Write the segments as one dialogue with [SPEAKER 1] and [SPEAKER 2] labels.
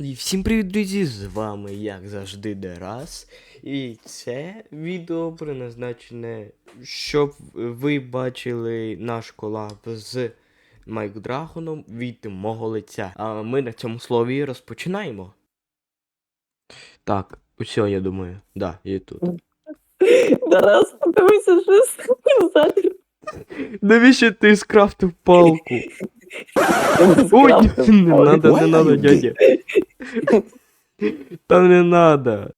[SPEAKER 1] І всім привіт, друзі! З вами, як завжди, Дерас. І це відео призначене, щоб ви бачили наш колаб з Майк Драгоном від мого лиця. А ми на цьому слові розпочинаємо. Так, усе, я думаю. Да, є тут.
[SPEAKER 2] Тарас, подивися, що сказати.
[SPEAKER 1] Навіщо ти скрафтив палку? Ой, не надо, не надо, дядя. Та не надо.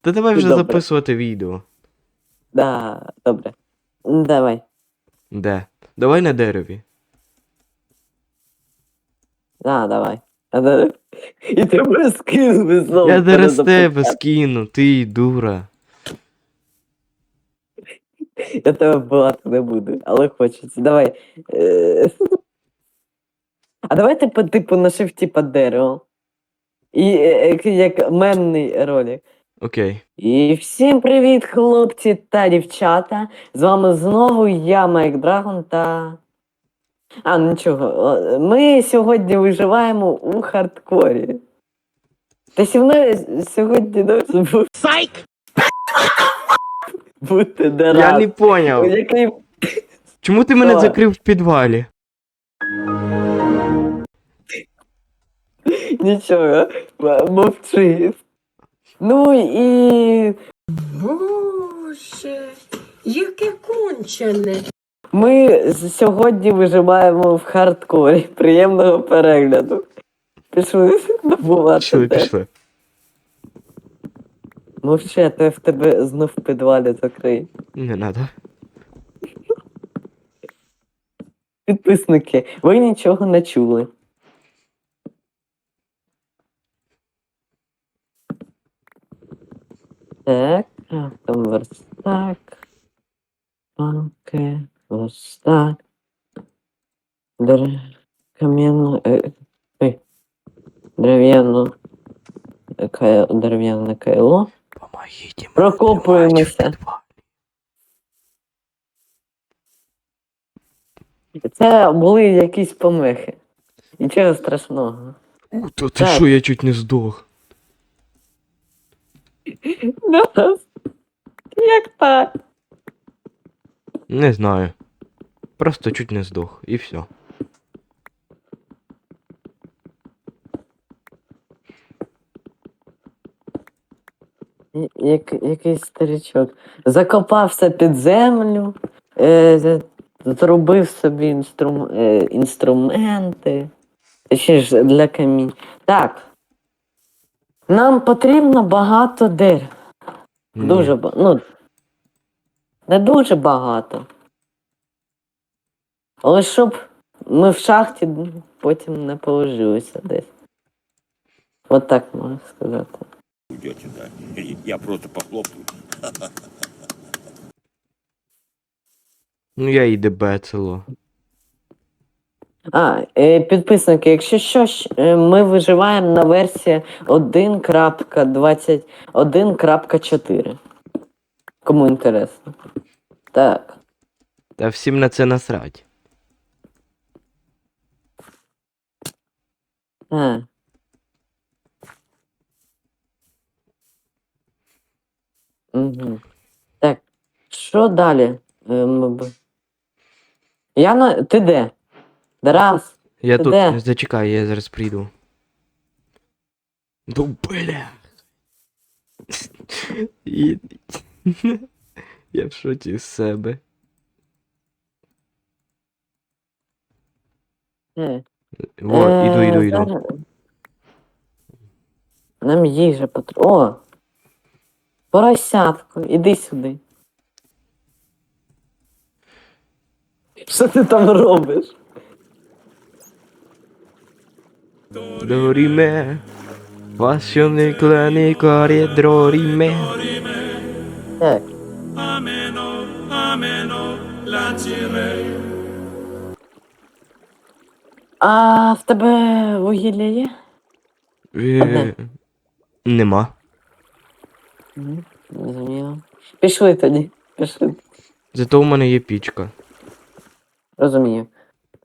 [SPEAKER 1] Та давай вже
[SPEAKER 2] Добре.
[SPEAKER 1] записувати відео.
[SPEAKER 2] Да, добре. Ну, Давай.
[SPEAKER 1] Де? Давай на дереві.
[SPEAKER 2] Да, давай. А да- І тебе скинули знову.
[SPEAKER 1] Я зараз тебе скину, ти дура.
[SPEAKER 2] Я тебе вбивати не буду, але хочеться. Давай. Е, А давай типу, типу на шифті по дереву. І е, е, як менний ролик.
[SPEAKER 1] Окей.
[SPEAKER 2] І всім привіт, хлопці та дівчата. З вами знову я, Майк Драгон та. А, ну нічого. Ми сьогодні виживаємо у хардкорі. Та зі мною сьогодні досі був. Сайк! Бути
[SPEAKER 1] Я не поняв.
[SPEAKER 2] Який...
[SPEAKER 1] Чому ти мене
[SPEAKER 2] Що?
[SPEAKER 1] закрив в підвалі?
[SPEAKER 2] Нічого, мовчи. Ну і
[SPEAKER 3] Боже, яке кончене.
[SPEAKER 2] ми сьогодні виживаємо в хардкорі. Приємного перегляду. Пішли добувати.
[SPEAKER 1] Пішли,
[SPEAKER 2] те.
[SPEAKER 1] пішли.
[SPEAKER 2] Мовчи, а то я в тебе знов в підвалі закрий.
[SPEAKER 1] Не надо.
[SPEAKER 2] Підписники, ви нічого не чули. Так, там верстак. Панки, верстак. Дер... Кам'яну. Е, ой. Дерев'яну. е, Кай... Дерев'яне кайло.
[SPEAKER 1] Помогіть мені.
[SPEAKER 2] Прокопуємося. Це були якісь помехи. Нічого страшного.
[SPEAKER 1] У, то ти що, я чуть не здох.
[SPEAKER 2] Нас. Як так?
[SPEAKER 1] Не знаю. Просто чуть не здох, і все.
[SPEAKER 2] Я- Як, якийсь старичок. Закопався під землю, е, зробив собі інструм, е, інструменти. Ще ж для камінь. Так. Нам потрібно багато дерева.
[SPEAKER 1] Ні.
[SPEAKER 2] Дуже багато. Ну, не дуже багато. Але щоб ми в шахті потім не положилися десь. От так можна сказати.
[SPEAKER 4] уйдете, да. Я просто похлопаю.
[SPEAKER 1] Ну я і дебецело.
[SPEAKER 2] А, е, підписники, якщо що, щ- е, ми виживаємо на версії 1.21.4. Кому інтересно. Так.
[SPEAKER 1] Та всім на це насрать.
[SPEAKER 2] А. Угу. Так. Що далі? Е, ми б- Яна, ти де? Тарас.
[SPEAKER 1] Я
[SPEAKER 2] Ти
[SPEAKER 1] тут.
[SPEAKER 2] де?
[SPEAKER 1] Зачекай, я зараз прийду. Ну бля. І... Я в шоці з себе.
[SPEAKER 2] Е.
[SPEAKER 1] Во, іду,
[SPEAKER 2] Е,
[SPEAKER 1] іду, іду.
[SPEAKER 2] зараз- Нам їжа потрібна. О! Поросятко, іди сюди. Що ти там робиш?
[SPEAKER 1] Dorime. Passione clane corridro rime.
[SPEAKER 2] Так. А в тебе вугілля є?
[SPEAKER 1] Е, Нема.
[SPEAKER 2] Ні, Розуміло. Пішли тоді. Пішли.
[SPEAKER 1] Зато у мене є пічка.
[SPEAKER 2] Розумію.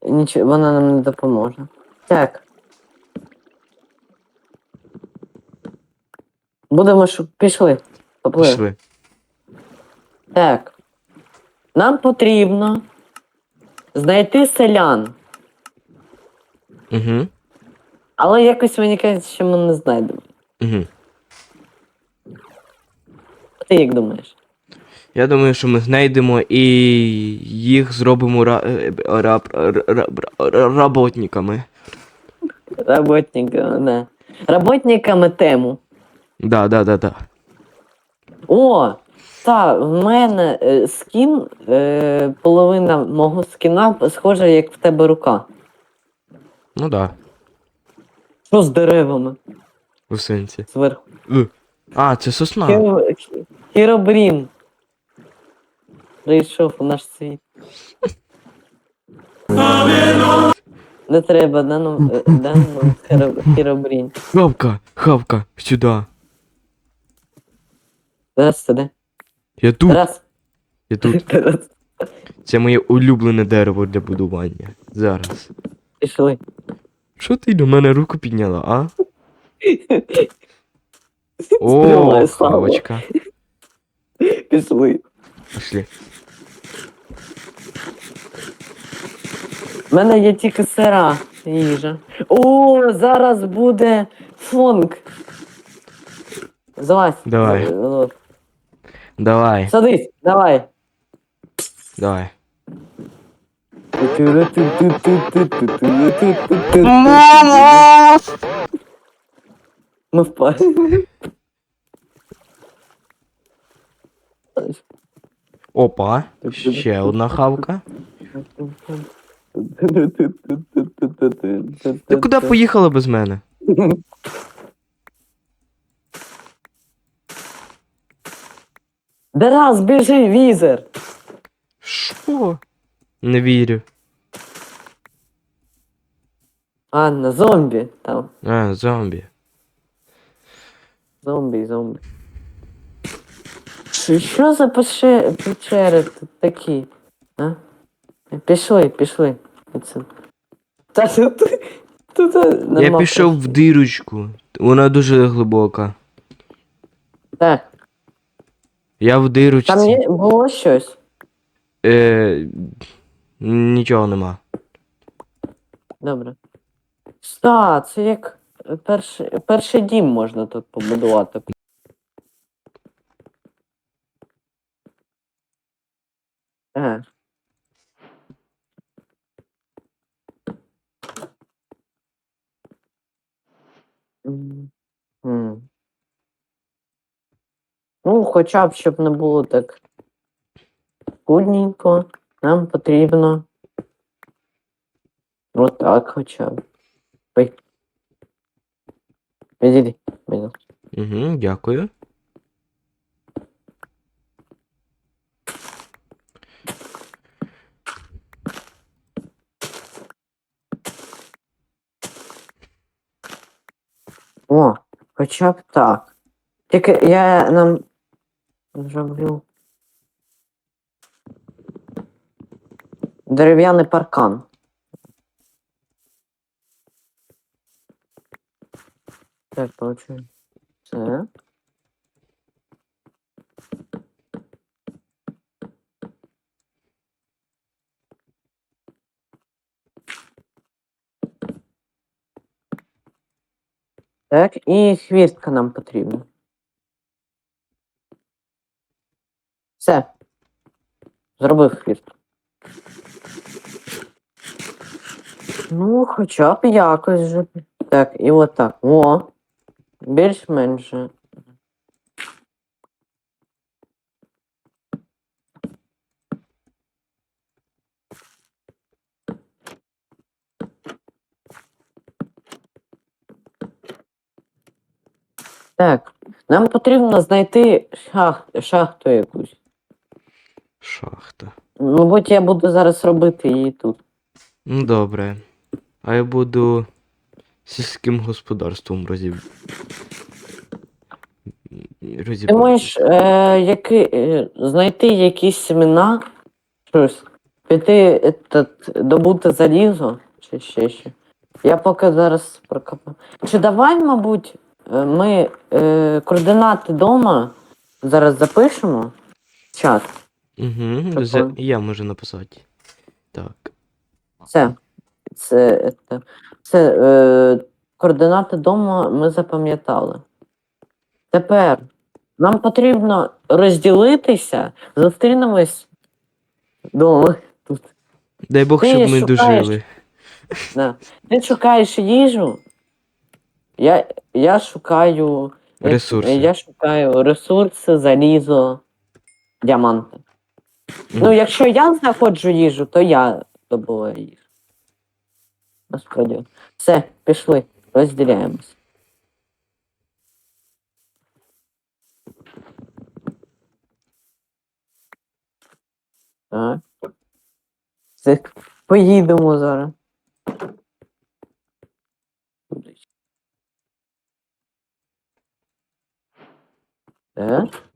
[SPEAKER 2] Нічого, вона нам не допоможе. Так. Будемо ш... пішли. Поплили.
[SPEAKER 1] Пішли.
[SPEAKER 2] Так. Нам потрібно знайти селян.
[SPEAKER 1] Угу.
[SPEAKER 2] Але якось мені кажуть, що ми не знайдемо.
[SPEAKER 1] Угу.
[SPEAKER 2] Ти як думаєш?
[SPEAKER 1] Я думаю, що ми знайдемо і їх зробимо ра... е, раб... ра- ра- ра- работниками.
[SPEAKER 2] Работниками, да. Работниками тему.
[SPEAKER 1] Да, да, да, да.
[SPEAKER 2] О! Та, в мене е, скін, е, половина мого скіна схожа, як в тебе рука.
[SPEAKER 1] Ну да,
[SPEAKER 2] Що з деревами
[SPEAKER 1] у сенсі.
[SPEAKER 2] зверху?
[SPEAKER 1] Е. А, це сосна.
[SPEAKER 2] Хіро... Хіробрін. Прийшов у наш світ. Не треба, да ну, е, да ну, хіро- хіробрін.
[SPEAKER 1] Хавка, хавка, сюди.
[SPEAKER 2] Зараз сюди.
[SPEAKER 1] Я тут,
[SPEAKER 2] Раз.
[SPEAKER 1] я тут.
[SPEAKER 2] Раз.
[SPEAKER 1] Це моє улюблене дерево для будування. Зараз.
[SPEAKER 2] Пішли.
[SPEAKER 1] Що ти до мене руку підняла, а? О,
[SPEAKER 2] Слава.
[SPEAKER 1] хавочка.
[SPEAKER 2] Пішли.
[SPEAKER 1] Пішли.
[SPEAKER 2] У мене є тільки сира їжа. О, зараз буде фонк. Залазь.
[SPEAKER 1] Давай.
[SPEAKER 2] Е.
[SPEAKER 1] Давай,
[SPEAKER 2] Садись, давай.
[SPEAKER 1] давай.
[SPEAKER 2] Ми впали.
[SPEAKER 1] Опа, ще одна хавка. Ти куди поїхала без мене?
[SPEAKER 2] Дарас, біжи, візер.
[SPEAKER 1] Що? Не вірю.
[SPEAKER 2] Анна, зомбі. Там.
[SPEAKER 1] А, зомбі.
[SPEAKER 2] Зомбі, зомбі. Що, що за пеше- печери тут такі? А? Пішли, пішли. Оце. Та тут, тут нема
[SPEAKER 1] Я пішов в дирочку. Вона дуже глибока.
[SPEAKER 2] Так,
[SPEAKER 1] Я в дирочці.
[SPEAKER 2] там є, було щось.
[SPEAKER 1] Е, нічого нема.
[SPEAKER 2] Добре. Ста, це як перший, перший дім можна тут побудувати. Ага. М, м. Ну, хоча б, щоб не було так скудненько, нам потрібно Отак хоча б. Ой. Відійди. Відійди.
[SPEAKER 1] Угу, дякую.
[SPEAKER 2] О, хоча б так. Тільки я нам зроблю. Дерев'яний паркан. Так, получаю. Це. Так, і хвістка нам потрібна. Все. Зробив хвіст. Ну, хоча б якось же. Так, і отак. О. Більш-менш. же. Так, нам потрібно знайти шах... шахту якусь.
[SPEAKER 1] Шахта.
[SPEAKER 2] Мабуть, я буду зараз робити її тут.
[SPEAKER 1] Ну добре. А я буду сільським господарством розіб...
[SPEAKER 2] Ти
[SPEAKER 1] розібратися.
[SPEAKER 2] можеш е, які, е, знайти якісь семена, щось, піти етат, добути залізо чи ще що. Я поки зараз прокопаю. Чи давай, мабуть, е, ми е, координати дома зараз запишемо в чат.
[SPEAKER 1] Угу.
[SPEAKER 2] Такое.
[SPEAKER 1] Я можу написати. Так.
[SPEAKER 2] Це. Це, це, це е, координати дому ми запам'ятали. Тепер нам потрібно розділитися, зустрінемось вдома. Тут.
[SPEAKER 1] Дай Бог,
[SPEAKER 2] Ти
[SPEAKER 1] щоб ми
[SPEAKER 2] шукаєш.
[SPEAKER 1] дожили.
[SPEAKER 2] Да. Ти шукаєш їжу. Я, я шукаю. я-
[SPEAKER 1] Ресурси.
[SPEAKER 2] Я шукаю ресурси, залізо, діаманти. Ну, якщо я знаходжу їжу, то я добуваю їжу. Насправді. Все, пішли, розділяємось. Так. Це поїдемо зараз. Так.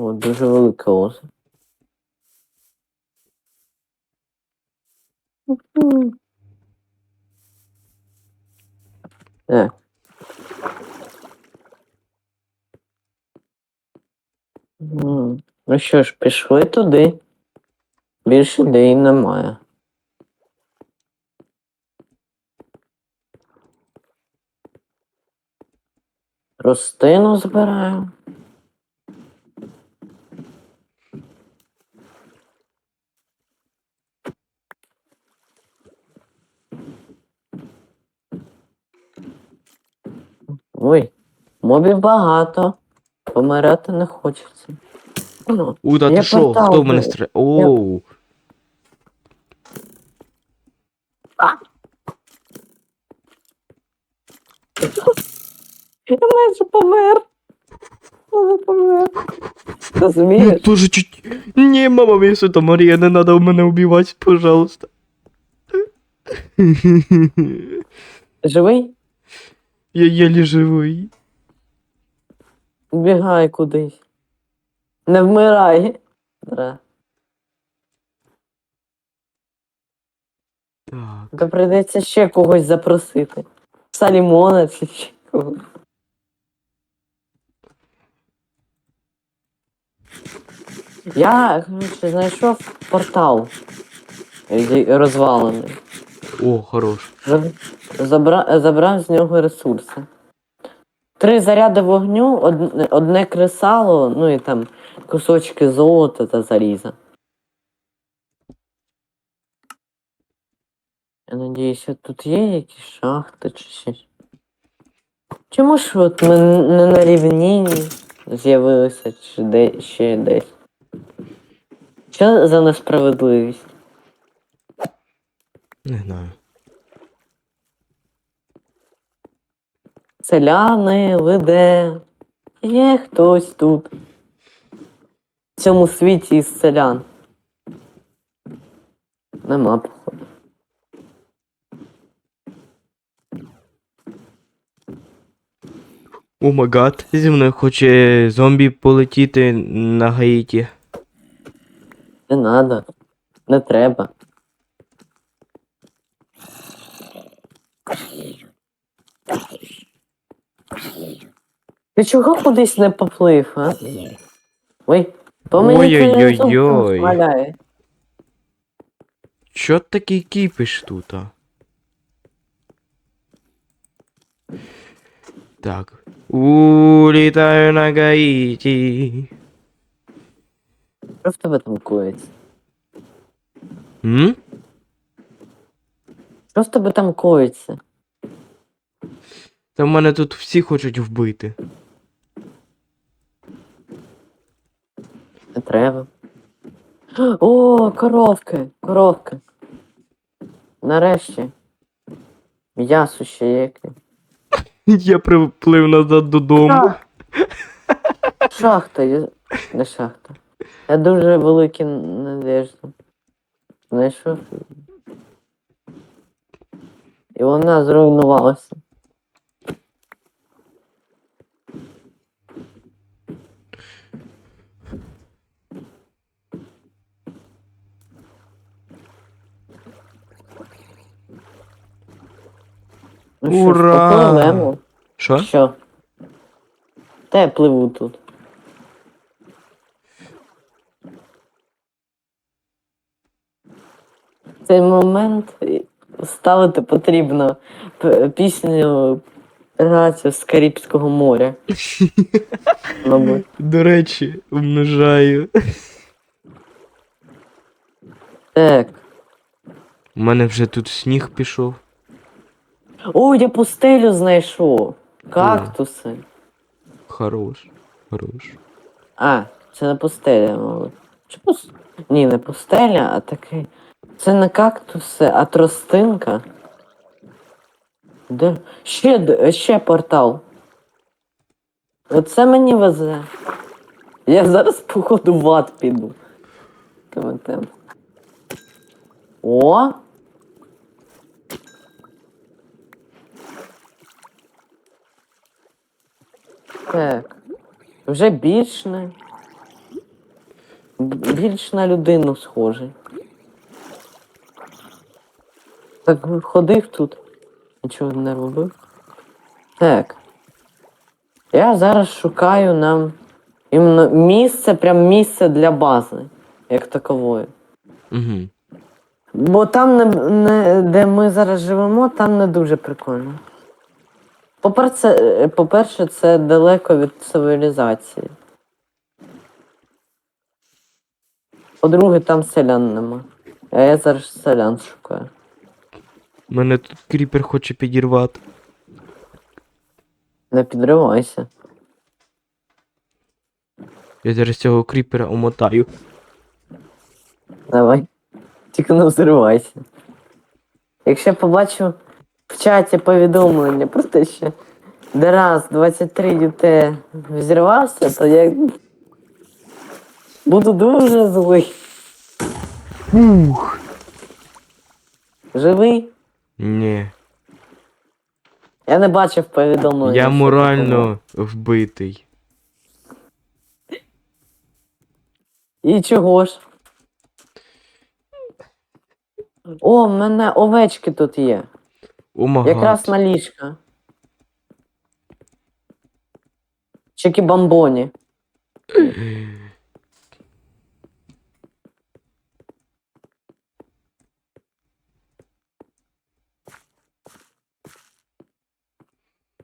[SPEAKER 2] О, дуже велике озеро. Так. Ну що ж, пішли туди. Більше ідей немає. Ростину збираю. Ой, мобів багато. Помирати не хочеться. Ну,
[SPEAKER 1] У, та
[SPEAKER 2] Я
[SPEAKER 1] ти що?
[SPEAKER 2] портал
[SPEAKER 1] Хто в мене стріляє? Оу.
[SPEAKER 2] Я майже помер. Майже помер.
[SPEAKER 1] Я
[SPEAKER 2] Розумієш?
[SPEAKER 1] тоже чуть... Не, мама мia Свята Марія, не надо мене убивати, пожалуйста.
[SPEAKER 2] Живий?
[SPEAKER 1] Я єлі живий.
[SPEAKER 2] Бігай кудись. Не вмирай. Зра.
[SPEAKER 1] Так.
[SPEAKER 2] То прийдеться ще когось запросити. Салімона чи ще когось. Я, коротше, знайшов портал. Розвалений.
[SPEAKER 1] О, хорош.
[SPEAKER 2] Забра... Забрав з нього ресурси. Три заряди вогню, одне, одне кресало, ну і там кусочки золота та заліза. Я надіюся, тут є якісь шахти чи щось. Чому ж от ми не на рівнінні з'явилися чи де, ще десь? Що за несправедливість?
[SPEAKER 1] Не знаю.
[SPEAKER 2] Селяни, ви де? Є хтось тут. В цьому світі із селян. Нема, походу.
[SPEAKER 1] О май гад, зі мною хоче зомбі полетіти на Гаїті.
[SPEAKER 2] Не надо. Не треба. Ти чого кудись не поплив, а? Ой, по мені
[SPEAKER 1] Ой-ой-ой-ой.
[SPEAKER 2] валяє.
[SPEAKER 1] Чо такий кіпиш тут? А? Так. Улітаю на Гаїті.
[SPEAKER 2] Що в тебе там коїться?
[SPEAKER 1] М?
[SPEAKER 2] Що в тебе там коїться?
[SPEAKER 1] Та в мене тут всі хочуть вбити.
[SPEAKER 2] Не треба. О, коровки, коровки. Нарешті. М'ясо ще яке.
[SPEAKER 1] Я приплив назад додому.
[SPEAKER 2] Шахта, я... не шахта. Я дуже великі надежди. Знайшов. І вона зруйнувалася. Ну що
[SPEAKER 1] Ура! Що?
[SPEAKER 2] Що? Та я пливу тут. В цей момент ставити потрібно п- пісню Рацію з Карибського моря. Мабуть.
[SPEAKER 1] До речі, умножаю.
[SPEAKER 2] Так.
[SPEAKER 1] У мене вже тут сніг пішов.
[SPEAKER 2] О, я пустелю знайшов. Кактуси.
[SPEAKER 1] Хорош. Хорош.
[SPEAKER 2] А, це не пустеля, мабуть. Чи пус... Ні, не пустеля, а такий. Це не кактуси, а тростинка. Де? Ще, ще портал. Оце мені везе. Я зараз, походу, в ад піду. Коментем. О! Так. Вже більш. Б- Більш на людину схожий. Так ходив тут. Нічого не робив. Так. Я зараз шукаю нам іменно місце, прям місце для бази, як такової.
[SPEAKER 1] Угу.
[SPEAKER 2] Бо там, не, не, де ми зараз живемо, там не дуже прикольно. По-перше, по-перше, це далеко від цивілізації. По-друге, там селян нема. А я зараз селян шукаю.
[SPEAKER 1] Мене тут кріпер хоче підірвати.
[SPEAKER 2] Не підривайся.
[SPEAKER 1] Я зараз цього кріпера омотаю.
[SPEAKER 2] Давай. Тільки не взривайся. Якщо побачу в чаті повідомлення про те, що Дераз 23 ЮТ взірвався, то я буду дуже злий.
[SPEAKER 1] Ух.
[SPEAKER 2] Живий?
[SPEAKER 1] Ні.
[SPEAKER 2] Я не бачив повідомлення.
[SPEAKER 1] Я
[SPEAKER 2] що
[SPEAKER 1] морально вбитий.
[SPEAKER 2] такого. І чого ж? О, в мене овечки тут є.
[SPEAKER 1] Омагат.
[SPEAKER 2] Якраз на ліжка. Чекі бамбоні.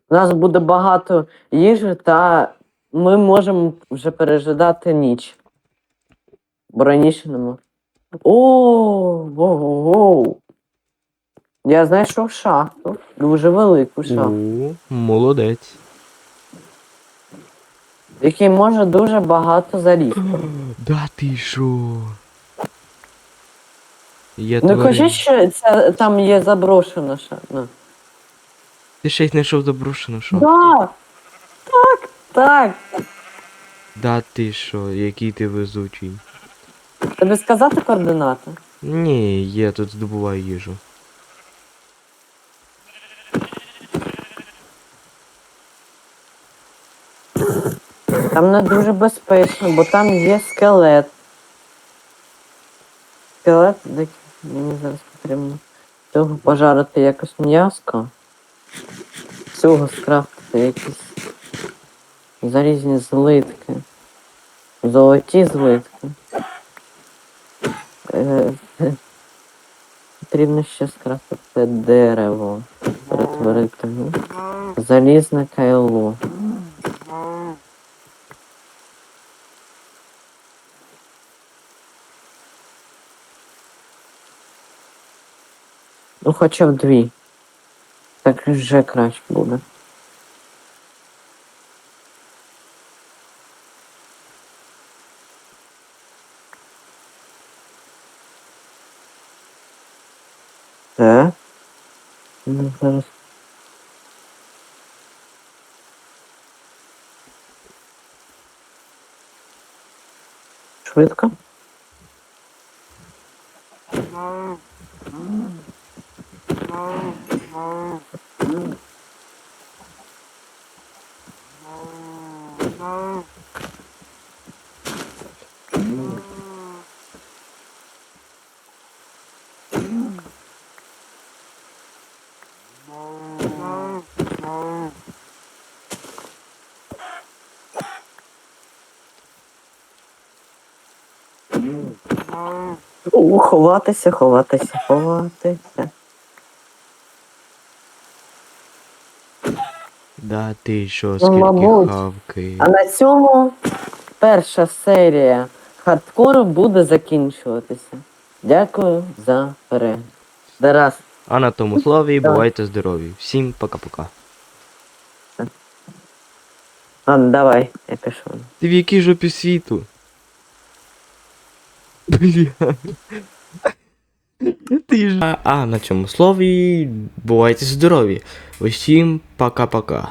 [SPEAKER 2] У нас буде багато їжі, та ми можемо вже пережидати ніч. Бо раніше не мог. О, воу. Я знайшов шахту. Дуже велику шахту.
[SPEAKER 1] О, молодець.
[SPEAKER 2] Який може дуже багато залізти.
[SPEAKER 1] Да ти шо? Я
[SPEAKER 2] Не
[SPEAKER 1] тварин.
[SPEAKER 2] кажи, що це там є заброшена шахта.
[SPEAKER 1] Ти ще й знайшов заброшену шо?
[SPEAKER 2] Да. Так, так.
[SPEAKER 1] Да ти шо, який ти везучий.
[SPEAKER 2] Тобі сказати координати?
[SPEAKER 1] Ні, я тут здобуваю їжу.
[SPEAKER 2] Там не дуже безпечно, бо там є скелет. Скелет, де мені зараз потрібно цього пожарити якось м'яско. Цього скрафтити якісь залізні злитки. Золоті злитки. Е, Потрібно ще скрафтити дерево. Перетворити залізне кайло. Ну, хоча б дві. Так вже краще буде. Так. Ну, зараз. Швидко. О, ховатися, ховатися, ховатися.
[SPEAKER 1] Да ти що,
[SPEAKER 2] Ну,
[SPEAKER 1] скільки
[SPEAKER 2] мабуть.
[SPEAKER 1] хавки.
[SPEAKER 2] А на цьому перша серія хардкору буде закінчуватися. Дякую за перегляд. Зараз.
[SPEAKER 1] А на тому слові
[SPEAKER 2] Давай.
[SPEAKER 1] бувайте здорові. Всім пока-пока.
[SPEAKER 2] Ладно, давай, я пішов.
[SPEAKER 1] Ти в якій жопі світу? Бля. Ти. А, а на цьому слові бувайте здорові. Усім пока-пока.